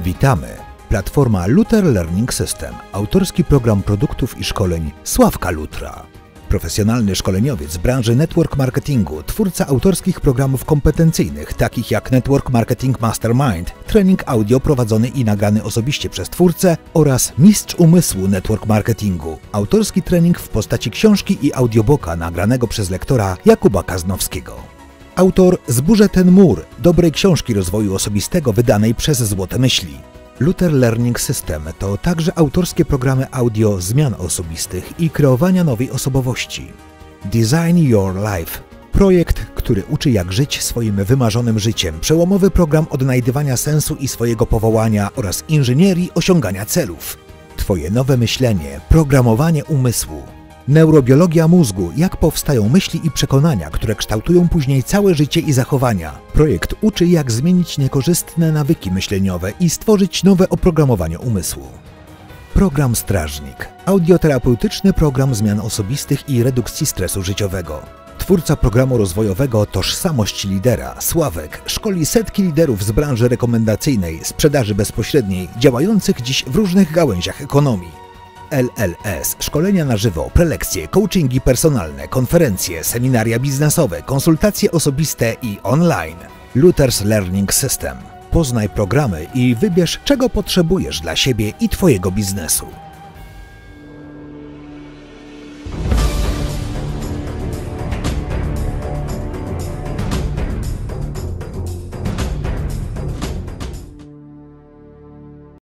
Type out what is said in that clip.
Witamy. Platforma Luther Learning System. Autorski program produktów i szkoleń Sławka Lutra. Profesjonalny szkoleniowiec z branży network marketingu, twórca autorskich programów kompetencyjnych, takich jak Network Marketing Mastermind, trening audio prowadzony i nagrany osobiście przez twórcę oraz mistrz umysłu network marketingu, autorski trening w postaci książki i audiobooka nagranego przez lektora Jakuba Kaznowskiego. Autor Zburzę ten mur, dobrej książki rozwoju osobistego wydanej przez Złote Myśli. Luther Learning System to także autorskie programy audio zmian osobistych i kreowania nowej osobowości. Design Your Life projekt, który uczy jak żyć swoim wymarzonym życiem, przełomowy program odnajdywania sensu i swojego powołania oraz inżynierii osiągania celów. Twoje nowe myślenie, programowanie umysłu. Neurobiologia mózgu, jak powstają myśli i przekonania, które kształtują później całe życie i zachowania. Projekt uczy, jak zmienić niekorzystne nawyki myśleniowe i stworzyć nowe oprogramowanie umysłu. Program Strażnik. Audioterapeutyczny program zmian osobistych i redukcji stresu życiowego. Twórca programu rozwojowego Tożsamość Lidera, Sławek, szkoli setki liderów z branży rekomendacyjnej, sprzedaży bezpośredniej, działających dziś w różnych gałęziach ekonomii. LLS, szkolenia na żywo, prelekcje, coachingi personalne, konferencje, seminaria biznesowe, konsultacje osobiste i online. Luther's Learning System. Poznaj programy i wybierz, czego potrzebujesz dla siebie i Twojego biznesu.